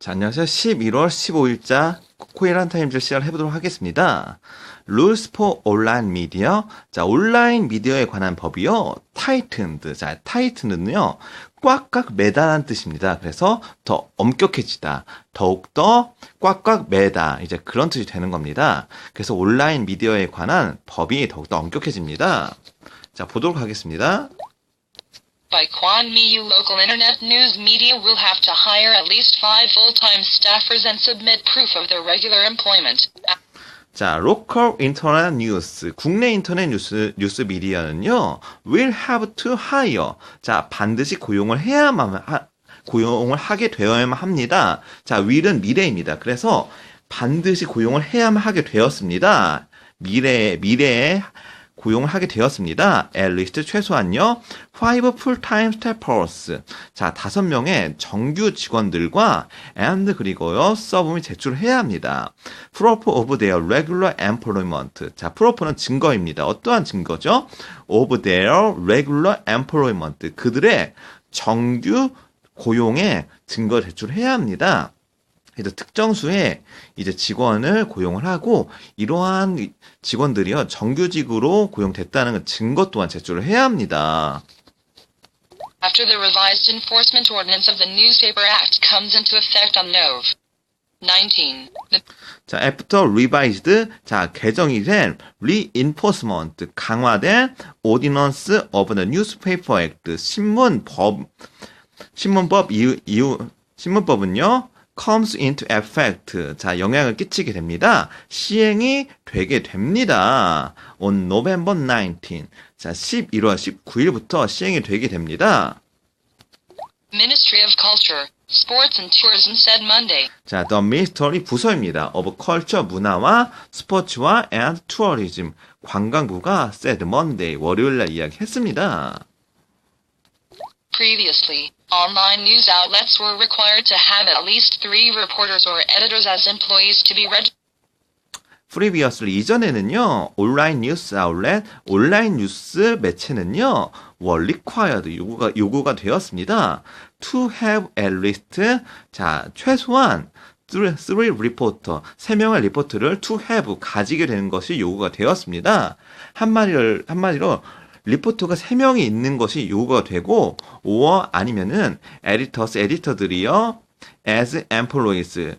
자, 안녕하세요. 11월 15일자 코일한 타임즈 시작을 해보도록 하겠습니다. Rules for Online Media. 자, 온라인 미디어에 관한 법이요. tightened. 자, tight는요. 꽉꽉 매다라는 뜻입니다. 그래서 더 엄격해지다. 더욱더 꽉꽉 매다. 이제 그런 뜻이 되는 겁니다. 그래서 온라인 미디어에 관한 법이 더욱더 엄격해집니다. 자, 보도록 하겠습니다. By Kwan Miyu local internet news media will have to hire at least five full-time staffers and submit proof of their regular employment. 자, 로컬 인터넷 뉴스, 국내 인터넷 뉴스, 뉴스 미디어는요, will have to hire. 자, 반드시 고용을 해야만, 하, 고용을 하게 되어야만 합니다. 자, will은 미래입니다. 그래서 반드시 고용을 해야만 하게 되었습니다. 미래, 미래에 고용을 하게 되었습니다. least 최소한요. five full-time staffers. 자, 다섯 명의 정규 직원들과 and 그리고요. 서브미 제출을 해야 합니다. proof of their regular employment. 자, proof는 증거입니다. 어떠한 증거죠? of their regular employment. 그들의 정규 고용의 증거 제출해야 합니다. 그래서 특정 수의 이제 직원을 고용을 하고 이러한 직원들이요 정규직으로 고용됐다는 증거 또한 제출을 해야 합니다. After the revised enforcement ordinance of the Newspaper Act comes into effect on Nov. 19. The 자, after revised 자 개정이 된 reinforcement 강화된 ordinance of the newspaper act 신문법 신문법 이후, 이후 신문법은요 comes into effect. 자, 영향을 끼치게 됩니다. 시행이 되게 됩니다. on November 19. 자, 11월 19일부터 시행이 되게 됩니다. Ministry of Culture, Sports and Tourism said Monday. 자, The Ministry 부서입니다. of Culture 문화와 스포츠와 and tourism 관광부가 said Monday 월요일 날 이야기했습니다. Previously, online news outlets were required to have at least three reporters or editors as employees to be registered. 프리비어스를 이전에는요 온라인 뉴스 아울렛 온라인 뉴스 매체는요 were required 요구가 요구가 되었습니다. to have at least 자 최소한 three reporter 세 명의 리포트를 to have 가지게 되는 것이 요구가 되었습니다. 한마디를 한마디로 리포터가 세 명이 있는 것이 요구가 되고 or 아니면은 editors 에디터들이요 as employees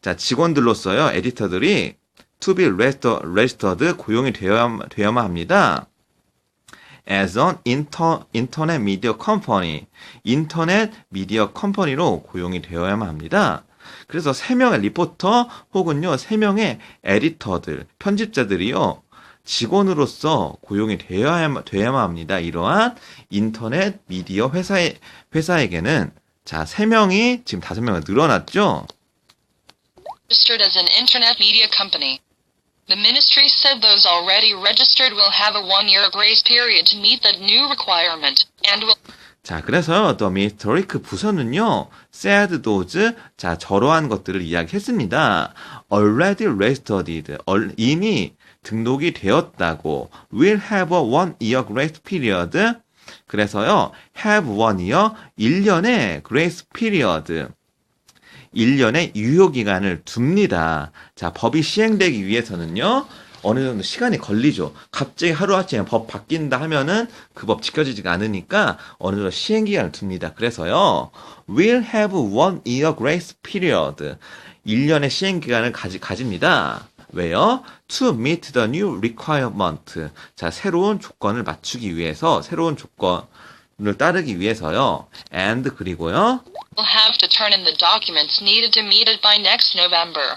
자 직원들로서요 에디터들이 to be registered, 고용이 되어야, 되어야만 합니다. as an inter, internet media company 인터넷 미디어 컴퍼니로 고용이 되어야만 합니다. 그래서 세 명의 리포터 혹은요 세 명의 에디터들 편집자들이요 직원으로서 고용이 되어야만, 되어야만 합니다. 이러한 인터넷 미디어 회사에, 회사에게는 자, 세 명이 지금 다섯 명이 늘어났죠? registered as an internet media company. The ministry said those already registered will have a one-year grace period to meet the new requirement and will 자, 그래서 The Ministry 그 부서는요, said those, 자, 저러한 것들을 이야기했습니다. already registered, 얼- 이미 등록이 되었다고, will have a one year grace period, 그래서요, have one year, 1년의 grace period, 1년의 유효기간을 둡니다. 자, 법이 시행되기 위해서는요, 어느 정도 시간이 걸리죠. 갑자기 하루아침에 법 바뀐다 하면은 그 법 지켜지지가 않으니까 어느 정도 시행기간을 둡니다. 그래서요, will have one year grace period. 1년의 시행기간을 가지, 가집니다. 왜요? To meet the new requirement. 자, 새로운 조건을 맞추기 위해서, 새로운 조건을 따르기 위해서요. and 그리고요. Will have to turn in the documents needed to meet it by next November.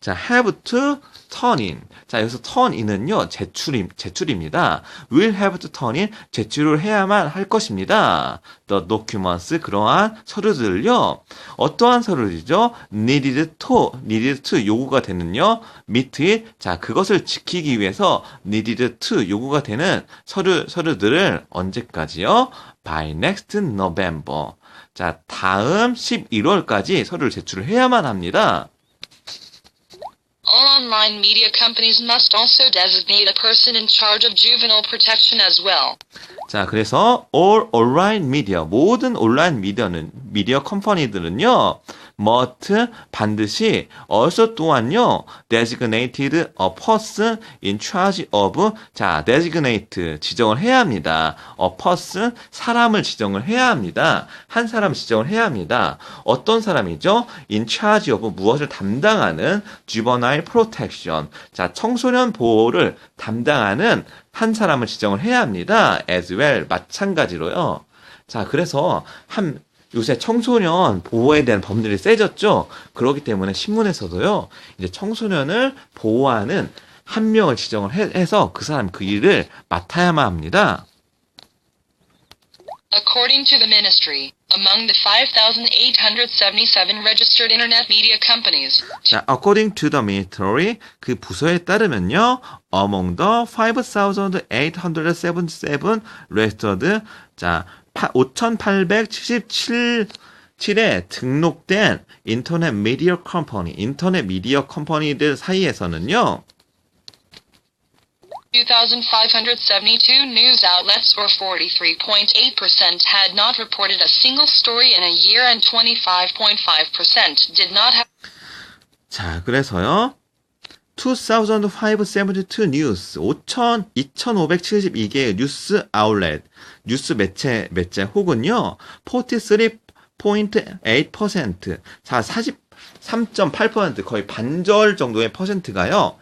자, have to turn in. 자, 여기서 turn in은요, 제출임, 제출입니다. will have to turn in, 제출을 해야만 할 것입니다. the documents, 그러한 서류들을요, 어떠한 서류들이죠? needed to, needed to 요구가 되는요, meet it. 자, 그것을 지키기 위해서 needed to 요구가 되는 서류, 서류들을 언제까지요? by next November. 자, 다음 11월까지 서류를 제출을 해야만 합니다. All online media companies must also designate a person in charge of juvenile protection as well. 자, 그래서 all online media 모든 온라인 미디어는 미디어 컴퍼니들은요. Must 반드시 also 또한요. designated a person in charge of 자, designate 지정을 해야 합니다. a person 사람을 지정을 해야 합니다. 한 사람 지정을 해야 합니다. 어떤 사람이죠? in charge of 무엇을 담당하는 juvenile protection. 자, 청소년 보호를 담당하는 한 사람을 지정을 해야 합니다. as well 마찬가지로요. 자, 그래서 한 요새 청소년 보호에 대한 법률이 세졌죠. 그렇기 때문에 신문에서도요. 이제 청소년을 보호하는 한 명을 지정을 해, 해서 그 사람 그 일을 맡아야만 합니다. According to the ministry, among the 5,877 registered internet media companies, 자, according to the military, 그 부서에 따르면요, among the 5,877 registered, 자, 5,877 7에 등록된 인터넷 미디어 컴퍼니, 인터넷 미디어 컴퍼니들 사이에서는요, 2,572 news outlets or 43.8% had not reported a single story in a year and 25.5% did not have 자, 그래서요. 2572 뉴스 5천 2572개의 뉴스 아울렛 뉴스 매체 매체 혹은요 43.8%자 43.8% 거의 반절 정도의 퍼센트가요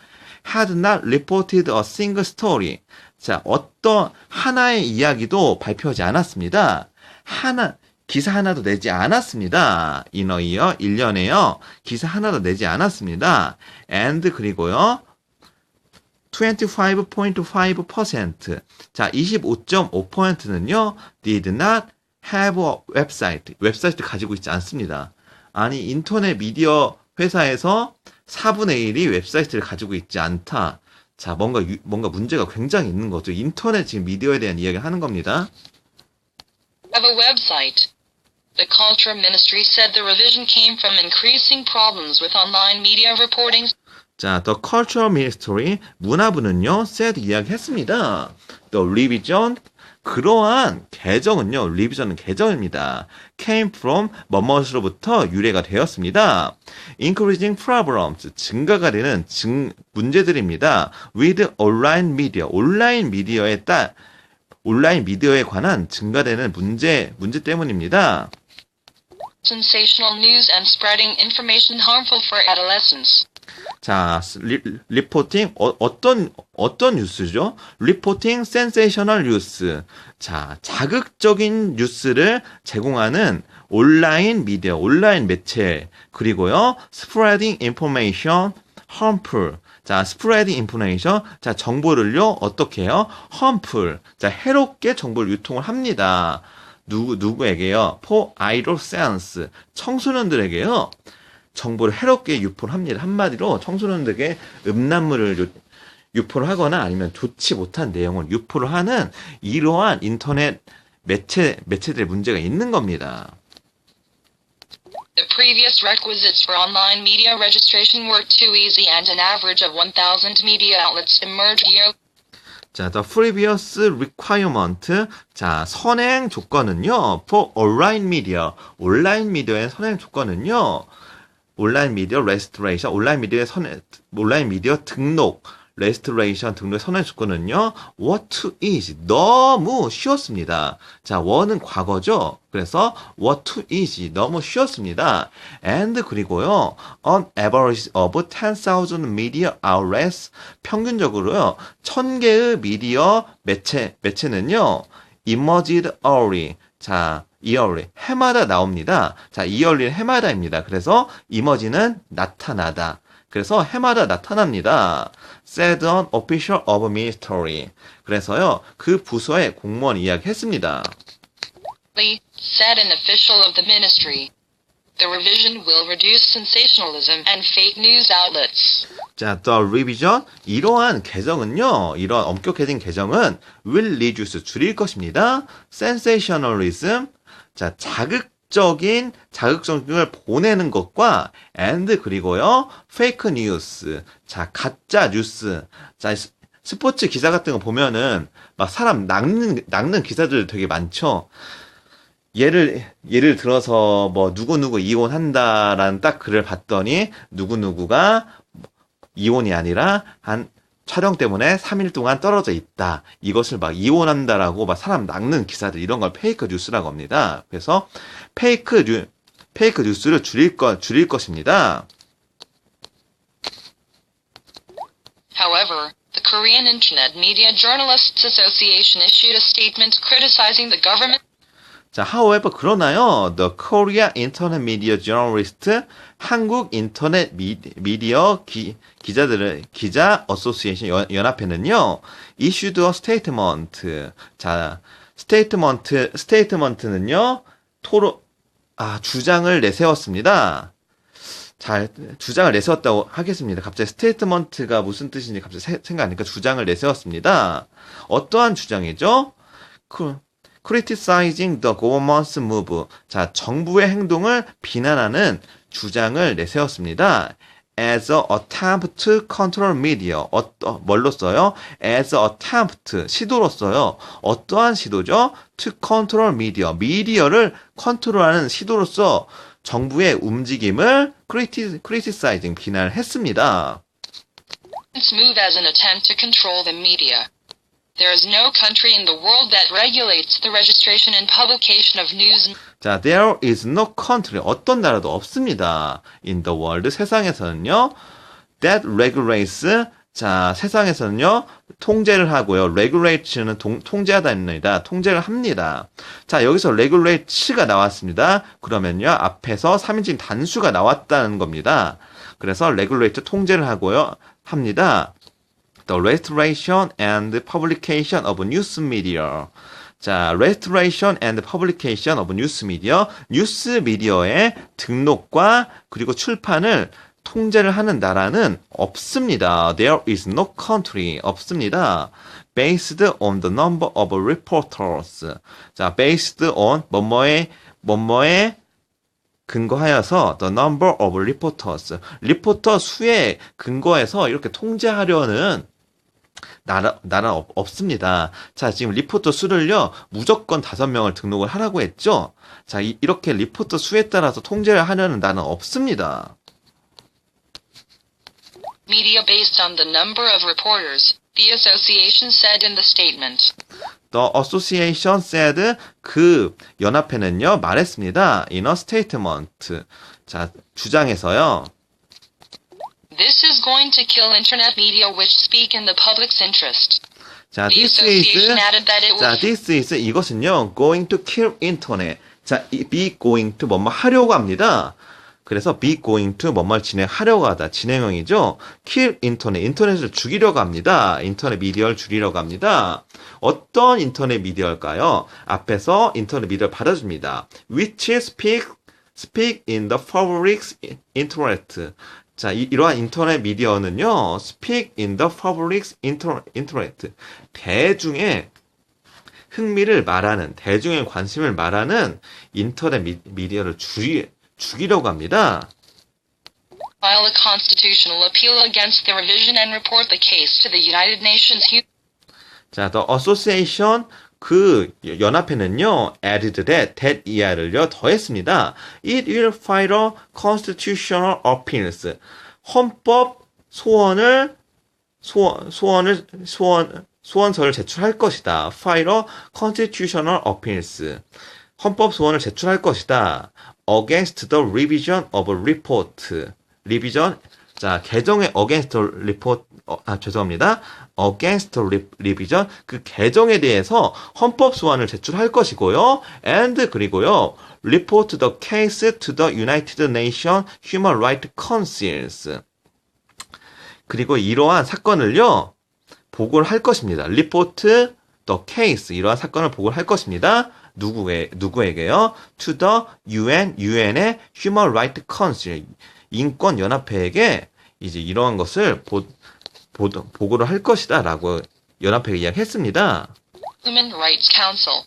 had not reported a single story 자 어떤 하나의 이야기도 발표하지 않았습니다 하나 기사 하나도 내지 않았습니다. 인어이어 1년에요. 기사 하나도 내지 않았습니다. and 그리고요. 25.5%. 자, 25.5%는요. did not have a website. 웹사이트 가지고 있지 않습니다. 아니, 인터넷 미디어 회사에서 4분의 1이 웹사이트를 가지고 있지 않다. 자, 뭔가, 유- 뭔가 문제가 굉장히 있는 거죠. 인터넷 지금 미디어에 대한 이야기를 하는 겁니다. have a website. The Culture Ministry said the revision came from increasing problems with online media reporting 자, The Cultural Ministry 문화부는요, said 이야기했습니다. The revision 그러한 개정은요, revision은 개정입니다. came from 뭐뭇으로부터 유래가 되었습니다. increasing problems 증가가 되는 증 문제들입니다. with online media 온라인 미디어에 따 온라인 미디어에 관한 증가되는 문제 문제 때문입니다. sensational news and spreading information harmful for adolescents. 자, 리, 리포팅 어, 어떤 어떤 뉴스죠? 리포팅 센세이셔널 뉴스. 자, 자극적인 뉴스를 제공하는 온라인 미디어, 온라인 매체 그리고요. spreading information harmful. 자, spreading information. 자, 정보를요. 어떻게 해요? harmful. 자, 해롭게 정보를 유통을 합니다. 누구 누구에게요? for adolescents. 청소년들에게요. 정보를 해롭게 유포를 합니다. 한마디로 청소년들에게 음란물을 유, 유포를 하거나 아니면 좋지 못한 내용을 유포를 하는 이러한 인터넷 매체 매체들의 문제가 있는 겁니다. The previous requisites for online media registration were too easy and an average of 1,000 media outlets emerged year 자, the previous requirement. 자, 선행 조건은요. for online media. 온라인 미디어의 선행 조건은요. 온라인 미디어 레스토레이션, 온라인 미디어의 선 온라인 미디어 등록, 레스토레이션 등록 선행 조건은요. what is 너무 쉬웠습니다. 자, 원은 과거죠. 그래서 what is 너무 쉬웠습니다. and 그리고요. on average of 10,000 media outlets 평균적으로요. 1000개의 미디어 매체 매체는요. emerged early. 자, 이얼리 해마다 나옵니다. 자, 이얼리는 해마다입니다. 그래서 이머지는 나타나다. 그래서 해마다 나타납니다. said an official of ministry. 그래서요, 그 부서의 공무원 이야기 했습니다. Lee, said an official of the ministry. The revision will reduce sensationalism and fake news outlets. 자, the revision 이러한 개정은요, 이러한 엄격해진 개정은 will reduce 줄일 것입니다. sensationalism 자, 자극적인 자극적을 보내는 것과 and 그리고요, fake news 자, 가짜 뉴스 자, 스포츠 기사 같은 거 보면은 막 사람 낚는 낚는 기사들 되게 많죠. 예를 예를 들어서 뭐 누구 누구 이혼한다라는 딱 글을 봤더니 누구 누구가 이혼이 아니라 한 촬영 때문에 3일 동안 떨어져 있다. 이것을 막 이혼한다라고 막 사람 낚는 기사들 이런 걸 페이크 뉴스라고 합니다. 그래서 페이크 뉴 페이크 뉴스를 줄일 것 줄일 것입니다. However, the Korean Internet Media Journalists Association issued a statement criticizing the government 자, however, 그러나요, The Korea Internet Media Journalist, 한국 인터넷 미, 미디어 기, 기자들의, 기자 어소시에이션 연- 연합회는요, issued a statement. 자, statement, statement는요, 토로, 아, 주장을 내세웠습니다. 잘, 주장을 내세웠다고 하겠습니다. 갑자기 스테이트먼트가 무슨 뜻인지 갑자기 세- 생각 안 나니까 주장을 내세웠습니다. 어떠한 주장이죠? 그, criticizing the government's move. 자, 정부의 행동을 비난하는 주장을 내세웠습니다. as a attempt to control media. 어떠, 뭘로 써요? as a attempt. 시도로 써요. 어떠한 시도죠? to control media. 미디어를 컨트롤하는 시도로서 정부의 움직임을 criti- criticizing, 비난을 했습니다. move as an attempt to control the media. There is no country in the world that regulates the registration and publication of news 자, there is no country. 어떤 나라도 없습니다. in the world. 세상에서는요. that regulates. 자, 세상에서는요. 통제를 하고요. regulate는 동- 통제하다입니다. 통제를 합니다. 자, 여기서 regulate가 나왔습니다. 그러면요. 앞에서 3인칭 단수가 나왔다는 겁니다. 그래서 regulate 통제를 하고요. 합니다. The restoration and publication of news media. 자, restoration and publication of news media. 뉴스 미디어의 등록과 그리고 출판을 통제를 하는 나라는 없습니다. There is no country. 없습니다. Based on the number of reporters. 자, based on 뭐뭐의 뭐뭐의 근거하여서 the number of reporters. 리포터 수에 근거해서 이렇게 통제하려는 나라, 나라 없, 없습니다. 자, 지금 리포터 수를요, 무조건 다섯 명을 등록을 하라고 했죠? 자, 이, 이렇게 리포터 수에 따라서 통제를 하려는 나라는 없습니다. media based on the number of reporters, the association said in the statement. The association said 그 연합회는요, 말했습니다. in a statement. 자, 주장에서요. This is going to kill internet media which speak in the public's interest. 자, this is 자, this is 이것은요, going to kill internet. 자, 이 be going to 뭐뭐 하려고 합니다. 그래서 be going to 뭐뭐 진행하려고 하다. 진행형이죠. kill internet. 인터넷을 죽이려고 합니다. 인터넷 미디어를 줄이려고 합니다. 어떤 인터넷 미디어일까요? 앞에서 인터넷 미디어를 받아줍니다. which speak speak in the public's interest. 자, 이, 이러한 인터넷 미디어는요, speak in the public's inter- interest. 대중의 흥미를 말하는, 대중의 관심을 말하는 인터넷 미, 미디어를 죽이, 죽이려고 합니다. file a constitutional appeal against the revision and report the case to the United Nations 자, the association, 그 연합회는요, added that, 이하를요, 더했습니다. It will file a constitutional appeals. 헌법 소원을, 소원, 소원을, 소원, 소원서를 제출할 것이다. file a constitutional appeals. 헌법 소원을 제출할 것이다. against the revision of a report. revision, 자, 개정의 against report, 어, 아, 죄송합니다. Against revision, 그 개정에 대해서 헌법 소원을 제출할 것이고요. and 그리고요, report the case to the United Nations Human Rights Councils. 그리고 이러한 사건을요, 보고를 할 것입니다. report the case, 이러한 사건을 보고를 할 것입니다. 누구에, 누구에게요? to the UN, UN의 Human Rights Council, 인권 연합회에게 이제 이러한 것을 보, 보, 보고를 할 것이다 라고 연합회가 이야기했습니다. Rights Council.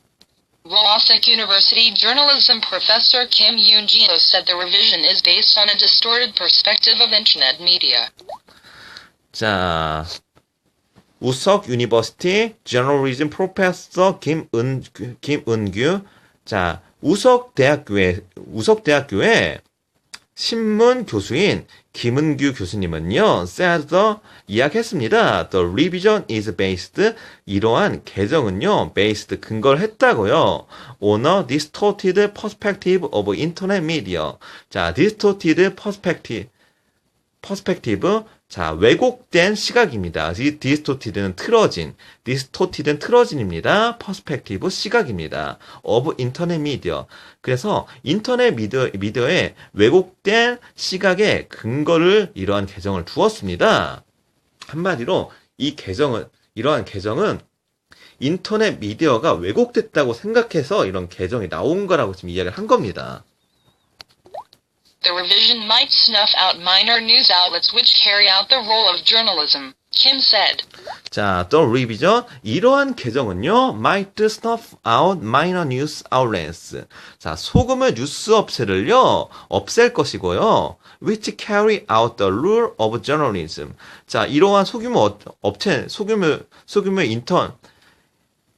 Wawasek University journalism professor Kim Yoon-jin said the revision is based on a distorted perspective of internet media. 자, 우석 유니버시티 저널리즘 프로페서 김은 김은규 자 우석 대학교에 우석 대학교에 신문 교수인 김은규 교수님은요, the 이야기했습니다. The revision is based 이러한 개정은요, based 근거를 했다고요. on a distorted perspective of internet media. 자, distorted perspective 퍼스펙티브 자 왜곡된 시각입니다. 이 distorted는 틀어진, distorted는 틀어진입니다. 퍼스펙티브 시각입니다. of 인터넷 미디어. 그래서 인터넷 미디어, 미디어에 왜곡된 시각의 근거를 이러한 개정을 두었습니다. 한마디로 이 개정은 이러한 개정은 인터넷 미디어가 왜곡됐다고 생각해서 이런 개정이 나온 거라고 지금 이야기를 한 겁니다. The revision might snuff out minor news outlets which carry out the role of journalism, Kim said. 자, the revision 이러한 개정은요, might snuff out minor news outlets. 자, 소금의 뉴스 업체를요, 없앨 것이고요. which carry out the rule of journalism. 자, 이러한 소규모 업- 업체, 소규모 소규모 인턴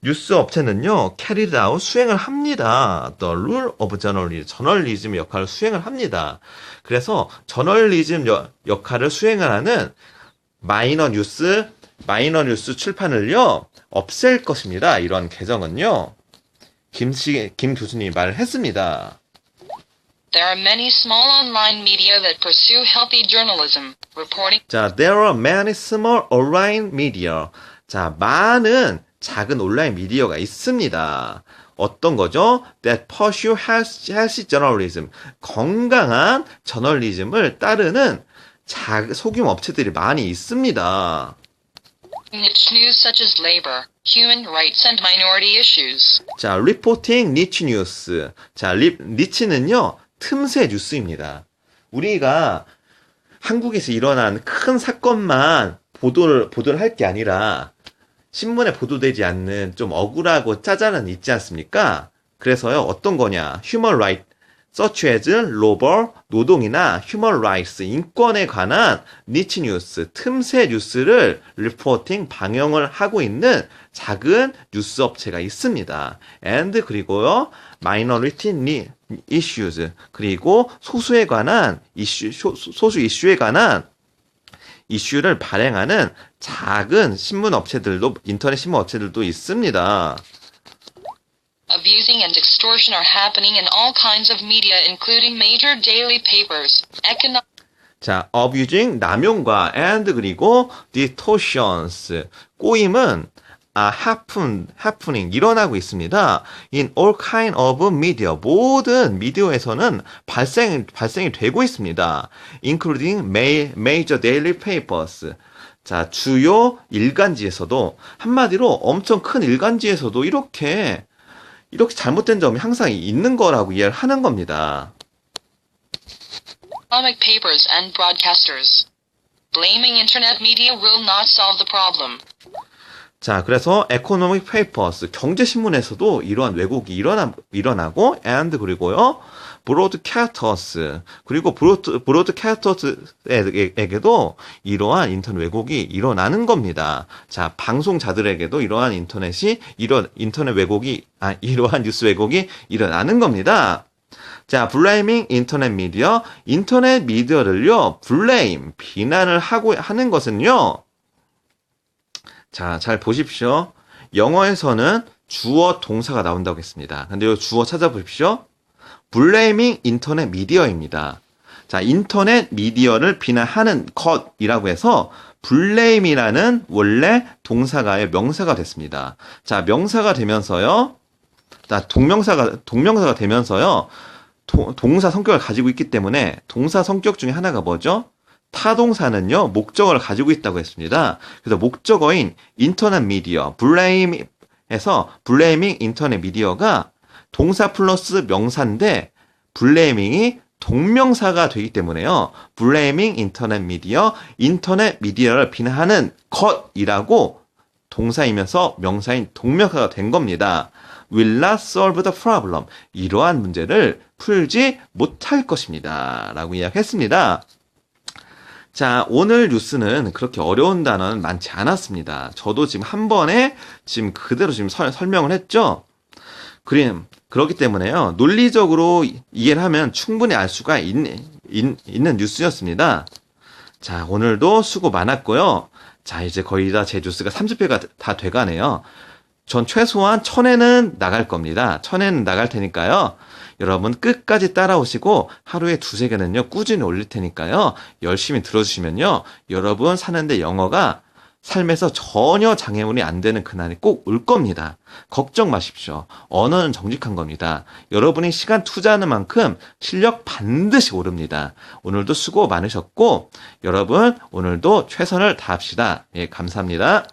뉴스 업체는요, carried out 수행을 합니다. The rule of journalism, 저널리즘 역할을 수행을 합니다. 그래서 저널리즘 여- 역할을 수행을 하는 마이너 뉴스, 마이너 뉴스 출판을요, 없앨 것입니다. 이런 개정은요. 김 씨, 김 교수님이 말을 했습니다. There are many small online media that pursue healthy journalism, reporting 자, there are many small online media. 자, 많은 작은 온라인 미디어가 있습니다. 어떤 거죠? That pursue healthy, journalism. 건강한 저널리즘을 따르는 작, 소규모 업체들이 많이 있습니다. niche news such as labor, human rights, and minority issues. 자, 리포팅 니치 뉴스. 자, 리, 니치는요, 틈새 뉴스입니다. 우리가 한국에서 일어난 큰 사건만 보도를, 보도를 할 게 아니라, 신문에 보도되지 않는 좀 억울하고 짜잘한 있지 않습니까? 그래서요, 어떤 거냐. 휴먼 라이트, as 로벌, 노동이나 휴먼 라이츠, 인권에 관한 니치 뉴스, 틈새 뉴스를 리포팅, 방영을 하고 있는 작은 뉴스 업체가 있습니다. and 그리고요, minority issues, 그리고 소수에 관한 이슈, 소- 소수 이슈에 관한 이슈를 발행하는 작은 신문 업체들도, 인터넷 신문 업체들도 있습니다. Abusing and extortion are happening in all kinds of media, including major daily papers, economic. 자, abusing, 남용과 and 그리고 distortions, 꼬임은 아, happen, happening, 일어나고 있습니다. in all kind of media, 모든 미디어에서는 발생, 발생이 되고 있습니다. including ma- major daily papers. 자, 주요 일간지에서도, 한마디로 엄청 큰 일간지에서도 이렇게, 이렇게 잘못된 점이 항상 있는 거라고 이해를 하는 겁니다. economic papers and broadcasters. Blaming internet media will not solve the problem. 자, 그래서 에코노믹 페이퍼스 경제신문에서도 이러한 왜곡이 일어나, 일어나고 and 그리고요 브로드캐스터스 그리고 브로드 브로드캐스터스에게도 이러한 인터넷 왜곡이 일어나는 겁니다. 자, 방송자들에게도 이러한 인터넷이 이런 인터넷 왜곡이 아 이러한 뉴스 왜곡이 일어나는 겁니다. 자, 블레이밍 인터넷 미디어 인터넷 미디어를요 블레임 비난을 하고 하는 것은요 자, 잘 보십시오. 영어에서는 주어 동사가 나온다고 했습니다. 근데 이 주어 찾아보십시오. 블레이밍 인터넷 미디어입니다. 자, 인터넷 미디어를 비난하는 것이라고 해서 블레임이라는 원래 동사가의 명사가 됐습니다. 자, 명사가 되면서요. 자, 동명사가 동명사가 되면서요. 도- 동사 성격을 가지고 있기 때문에 동사 성격 중에 하나가 뭐죠? 타동사는요, 목적어를 가지고 있다고 했습니다. 그래서 목적어인 인터넷 미디어, 블레임에서 블레이밍 인터넷 미디어가 동사 플러스 명사인데 블레이밍이 동명사가 되기 때문에요. 블레이밍 인터넷 미디어, 인터넷 미디어를 비난하는 것이라고 동사이면서 명사인 동명사가 된 겁니다. will not solve the problem. 이러한 문제를 풀지 못할 것입니다. 라고 이야기했습니다. 자, 오늘 뉴스는 그렇게 어려운 단어는 많지 않았습니다. 저도 지금 한 번에 지금 그대로 지금 설, 설명을 했죠? 그림, 그렇기 때문에요. 논리적으로 이- 이해를 하면 충분히 알 수가 있, 있, 있는 뉴스였습니다. 자, 오늘도 수고 많았고요. 자, 이제 거의 다 제 뉴스가 30회가 다 돼가네요. 전 최소한 천회는 나갈 겁니다. 천회는 나갈 테니까요. 여러분 끝까지 따라오시고 하루에 두세 개는요, 꾸준히 올릴 테니까요. 열심히 들어주시면요. 여러분 사는데 영어가 삶에서 전혀 장애물이 안 되는 그날이 꼭 올 겁니다. 걱정 마십시오. 언어는 정직한 겁니다. 여러분이 시간 투자하는 만큼 실력 반드시 오릅니다. 오늘도 수고 많으셨고, 여러분 오늘도 최선을 다합시다. 예, 감사합니다.